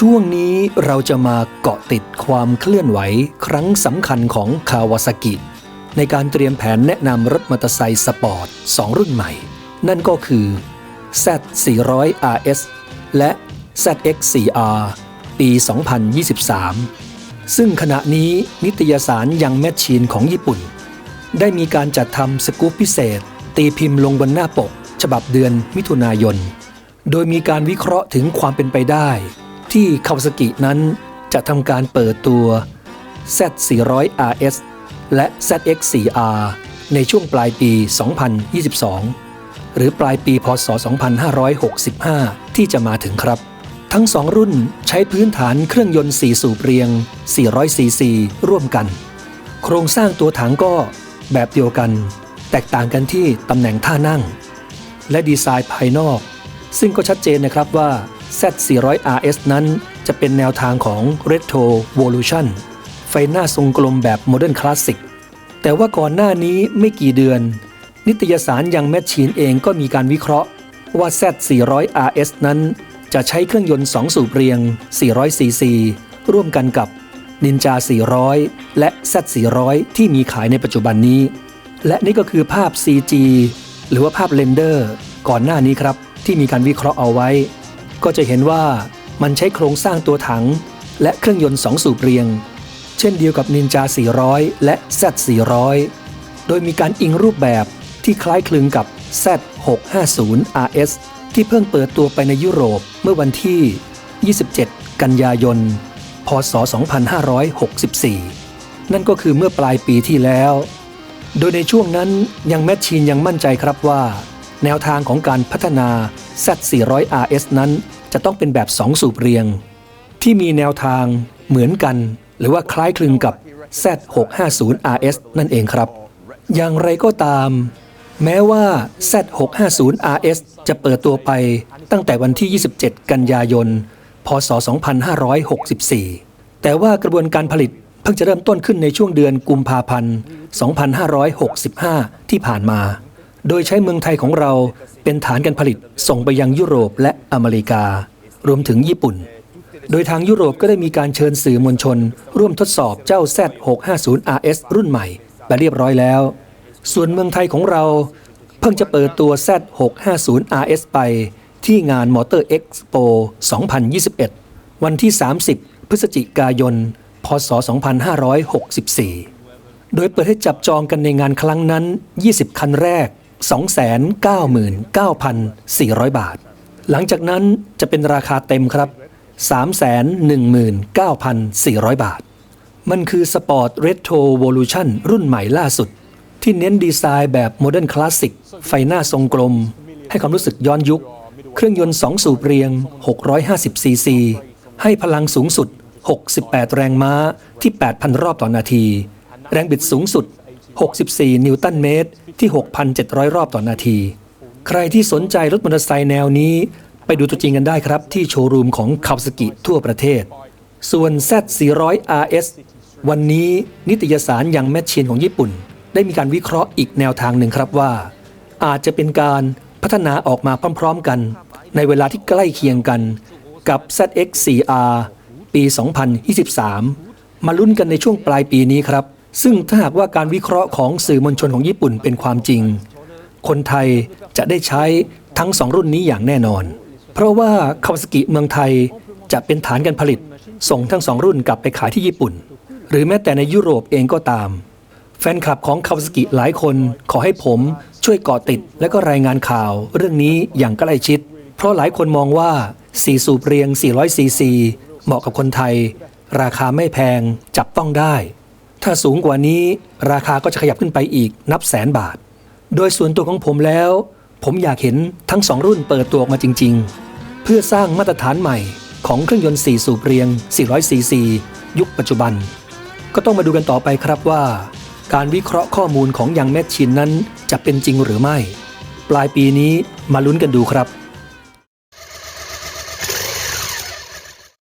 ช่วงนี้เราจะมาเกาะติดความเคลื่อนไหวครั้งสำคัญของคาวาซากิ ในการเตรียมแผนแนะนำรถมอเตอร์ไซค์สปอร์ต 2 รุ่นใหม่ นั่นก็คือ Z 400 RS และ ZX 4R ปี 2023 ซึ่งขณะนี้นิตยสารยังแมชชีนของญี่ปุ่น ได้มีการจัดทำสกู๊ปพิเศษ ตีพิมพ์ลงบนหน้าปก ฉบับเดือนมิถุนายน โดยมีการวิเคราะห์ถึงความเป็นไปได้ ที่คาวาซากินั้นจะทำการเปิดตัว Z 400 RS และ ZX 4R ในช่วงปลายปี 2022 หรือปลายปีพศ 2565 ที่จะมาถึงครับ ทั้งสองรุ่นใช้พื้นฐานเครื่องยนต์ 4 สูบเรียง 400 ซีซี ร่วมกัน โครงสร้างตัวถังก็แบบเดียวกัน แตกต่างกันที่ตำแหน่งท่านั่ง และดีไซน์ภายนอก ซึ่งก็ชัดเจนนะครับว่า Z 400 RS นั้นจะเป็นแนวทางของ Retro Volution ไฟหน้าทรงกลมแบบ Modern Classic แต่ว่าก่อนหน้านี้ไม่กี่เดือน นิตยสารยังแมชชีนเองก็มีการวิเคราะห์ว่า Z 400 RS นั้นจะใช้เครื่องยนต์ 2 สูบเรียง 400ซีซีร่วมกันกับ Ninja 400 และ Z 400 ที่มีขายในปัจจุบันนี้ และนี่ก็คือภาพ CG หรือว่าภาพเรนเดอร์ ก่อนหน้านี้ครับ ที่มีการวิเคราะห์เอาไว้ ก็จะเห็นว่ามันใช้โครงสร้างตัวถัง และเครื่องยนต์ 2 สูบเรียง เช่นเดียวกับ Ninja 400 และ Z 400โดยมีการอิงรูปแบบที่คล้ายคลึงกับ Z 650 RS ที่เพิ่งเปิดตัวไปในยุโรปเมื่อวันที่ 27 กันยายน พศ 2564 นั่นก็คือเมื่อปลายปีที่แล้ว โดยในช่วงนั้นยังแมชชีนยังมั่นใจครับว่า แนวทางของการพัฒนา Z 400 RS นั้น จะต้องเป็นแบบ2สูบเรียง ที่มีแนวทางเหมือนกัน หรือว่าคล้ายคลึงกับ Z 650 RS นั่นเองครับ อย่างไรก็ตาม แม้ว่า Z 650 RS จะเปิดตัวไปตั้งแต่วันที่ 27 กันยายน พศ 2564 แต่ว่ากระบวนการผลิตเพิ่งจะเริ่มต้นขึ้นในช่วงเดือนกุมภาพันธ์ 2565 ที่ผ่านมา โดยใช้เมืองไทยของเราเป็นฐานการผลิตส่งไปยังยุโรปและอเมริกา รวมถึงญี่ปุ่น โดยทางยุโรปก็ได้มีการเชิญสื่อมวลชน ร่วมทดสอบเจ้า Z 650 RS รุ่นใหม่ไปเรียบร้อยแล้ว ส่วนเมืองไทยของเรา เพิ่งจะเปิดตัว Z 650 RS ไปที่งาน Motor Expo 2021 วันที่ 30 พฤศจิกายน พศ 2564 โดยเปิดให้จับจองกันในงานครั้งนั้น 20 คันแรก 299,400 บาท หลังจากนั้นจะเป็นราคาเต็มครับ 319,400 บาท มันคือ Sport Retro Volution รุ่นใหม่ล่าสุด ที่เน้นดีไซน์แบบ Modern Classic ไฟหน้าทรงกลม ให้ความรู้สึกย้อนยุค เครื่องยนต์ 2 สูบเรียง 650 ซีซี ให้พลังสูงสุด 68 แรงม้าที่ 8,000 รอบต่อนาที แรงบิดสูงสุด 64 นิวตันเมตรที่ 6,700 รอบต่อนาที ใครที่สนใจรถมอเตอร์ไซค์แนวนี้ ไปดูตัวจริงกันได้ครับ ที่โชว์รูมของคาวสกิทั่วประเทศ ส่วน Z 400 RS วันนี้นิตยสารยังแมชชีนของญี่ปุ่น ได้มีการวิเคราะห์อีกแนวทางหนึ่งครับว่า อาจจะเป็นการพัฒนาออกมาพร้อมๆกัน ในเวลาที่ใกล้เคียงกันกับ ZX 4R ปี 2023 มาลุ้นกันในช่วงปลายปีนี้ครับ ซึ่งถ้าหากว่าการวิเคราะห์ของสื่อมวลชนของญี่ปุ่นเป็นความจริง คนไทยจะได้ใช้ทั้งสองรุ่นนี้อย่างแน่นอน เพราะว่าคาวาซากิเมืองไทยจะเป็นฐานการผลิต ส่งทั้งสองรุ่นกลับไปขายที่ญี่ปุ่น หรือแม้แต่ในยุโรปเองก็ตาม แฟนคลับของคาวาซากิหลายคนขอให้ผมช่วยเกาะติด และก็รายงานข่าวเรื่องนี้อย่างใกล้ชิด เพราะหลายคนมองว่า4สูบเรียง 400 ซีซี เหมาะกับคนไทย ราคาไม่แพงจับต้องได้ ถ้าสูงกว่านี้ราคาก็จะขยับขึ้นไปอีกนับแสนบาท โดยส่วนตัวของผมแล้ว ผมอยากเห็นทั้งสองรุ่นเปิดตัวออกมาจริง ๆ เพื่อสร้างมาตรฐานใหม่ของเครื่องยนต์ 4 สูบเรียง 400 ซีซี ยุคปัจจุบัน ก็ต้องมาดูกันต่อไปครับว่า การวิเคราะห์ข้อมูลของยังแมชชินนั้นจะเป็นจริงหรือไม่ ปลายปีนี้มาลุ้นกันดูครับ